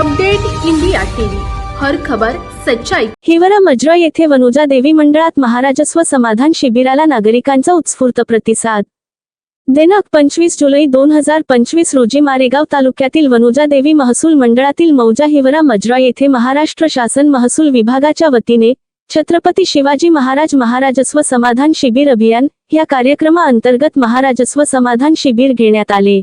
Update India TV. हर खबर सच्चाई. हिवरा मजरा येथे वनुजा देवी मंडळात महाराजस्व समाधान शिबिराला नागरिकांचा उत्स्फूर्त प्रतिसाद. दिनांक पंचवीस जुलै दोन हजार पंचवीस रोजी मारेगाव तालुक्यातील वनुजा देवी महसूल मंडळातील मौजा हिवरा मजरा येथे महाराष्ट्र शासन महसूल विभागाच्या वतीने छत्रपती शिवाजी महाराज महाराजस्व समाधान शिबिर अभियान या कार्यक्रमाअंतर्गत महाराजस्व समाधान शिबिर घेण्यात आले.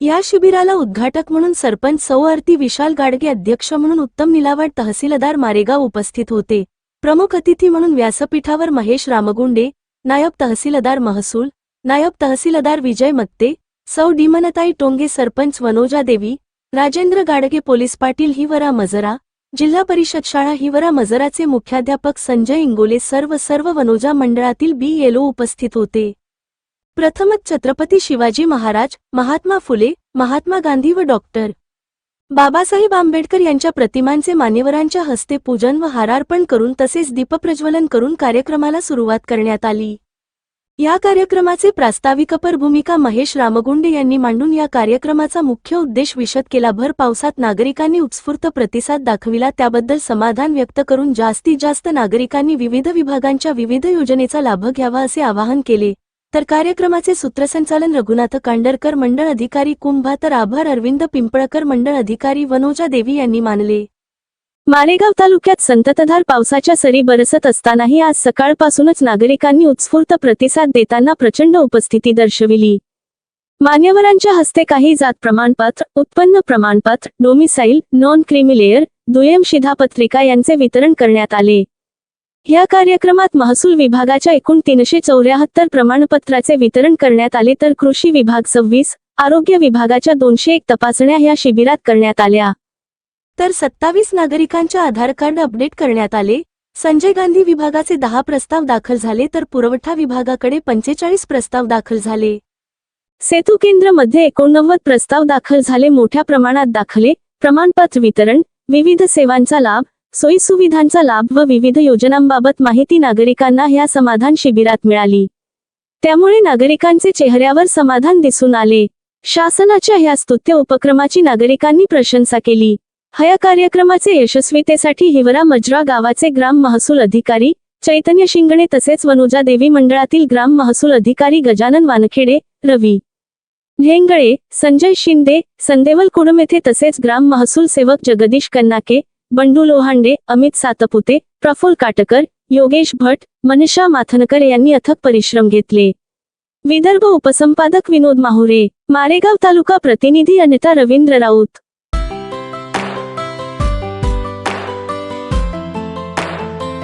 या शिबिराला उद्घाटक म्हणून सरपंच सौ आरती विशाल गाडगे अध्यक्ष म्हणून उत्तम निलावट तहसीलदार मारेगाव उपस्थित होते. प्रमुख अतिथी म्हणून व्यासपीठावर महेश रामगुंडे नायब तहसीलदार महसूल नायब तहसीलदार विजय मत्ते सौ डिमनताई टोंगे सरपंच वनोजा देवी राजेंद्र गाडगे पोलीस पाटील हिवरा मजरा जिल्हा परिषद शाळा हिवरा मजराचे मुख्याध्यापक संजय इंगोले सर्व सर्व वनोजा मंडळातील बी एलओ उपस्थित होते. प्रथमच छत्रपती शिवाजी महाराज महात्मा फुले महात्मा गांधी व डॉक्टर. बाबासाहेब आंबेडकर यांच्या प्रतिमांचे मान्यवरांच्या हस्ते पूजन व हारार्पण करून तसेच दीपप्रज्वलन करून कार्यक्रमाला सुरुवात करण्यात आली. या कार्यक्रमाचे प्रास्ताविकपर भूमिका महेश रामगुंडे यांनी मांडून या कार्यक्रमाचा मुख्य उद्देश विशद केला. भर पावसात नागरिकांनी उत्स्फूर्त प्रतिसाद दाखविला. त्याबद्दल समाधान व्यक्त करून जास्तीत जास्त नागरिकांनी विविध विभागांच्या विविध योजनेचा लाभ घ्यावा असे आवाहन केले. तर कार्यक्रमाचे सूत्रसंचालन रघुनाथ कांडरकर मंडळ अधिकारी कुंभा तर आभार अरविंद पिंपळकर मंडळ अधिकारी वनोजा देवी यांनी मानले. मालेगाव तालुक्यात संततधार पावसाच्या सरी बरसत असतानाही आज सकाळपासूनच नागरिकांनी उत्स्फूर्त प्रतिसाद देताना प्रचंड उपस्थिती दर्शविली. मान्यवरांच्या हस्ते काही जात प्रमाणपत्र उत्पन्न प्रमाणपत्र डोमिसाईल नॉन क्रिमिलेअर दुय्यम शिधापत्रिका यांचे वितरण करण्यात आले. या कार्यक्रमात महसूल विभागाच्या एकूण तीनशे चौऱ्याहत्तर प्रमाणपत्राचे वितरण करण्यात आले तर कृषी विभाग सव्वीस आरोग्य विभागाच्या दोनशे एक तपासण्या या शिबिरात करण्यात आल्या. तर सत्तावीस नागरिकांच्या आधार कार्ड अपडेट करण्यात आले. संजय गांधी विभागाचे दहा प्रस्ताव दाखल झाले तर पुरवठा विभागाकडे पंचेचाळीस प्रस्ताव दाखल झाले. सेतू केंद्रमध्ये एकोणनव्वद प्रस्ताव दाखल झाले. मोठ्या प्रमाणात दाखले. प्रमाणपत्र वितरण विविध सेवांचा लाभ सोयीसुविधांचा लाभ व विविध योजनांबाबत माहिती नागरिकांना ह्या समाधान शिबिरात मिळाली. त्यामुळे नागरिकांचे चेहऱ्यावर समाधान दिसून आले. शासनाच्या ह्या स्तुत्य उपक्रमाची नागरिकांनी प्रशंसा केली. हया कार्यक्रमाचे यशस्वीतेसाठी हिवरा मजरा गावाचे ग्राम महसूल अधिकारी चैतन्य शिंगणे तसेच वनुजा देवी मंडळातील ग्राम महसूल अधिकारी गजानन वानखेडे रवी. ढेंगळे संजय शिंदे संदेवल कुडम येथे तसेच ग्राम महसूल सेवक जगदीश कन्नाके बंडू लोहांडे अमित सातपुते प्रफुल काटकर योगेश भट मनीषा माथनकर यांनी अथक परिश्रम घेतले. विदर्भ उपसंपादक विनोद माहुरे मारेगाव तालुका प्रतिनिधी अनिता रवींद्र राऊत.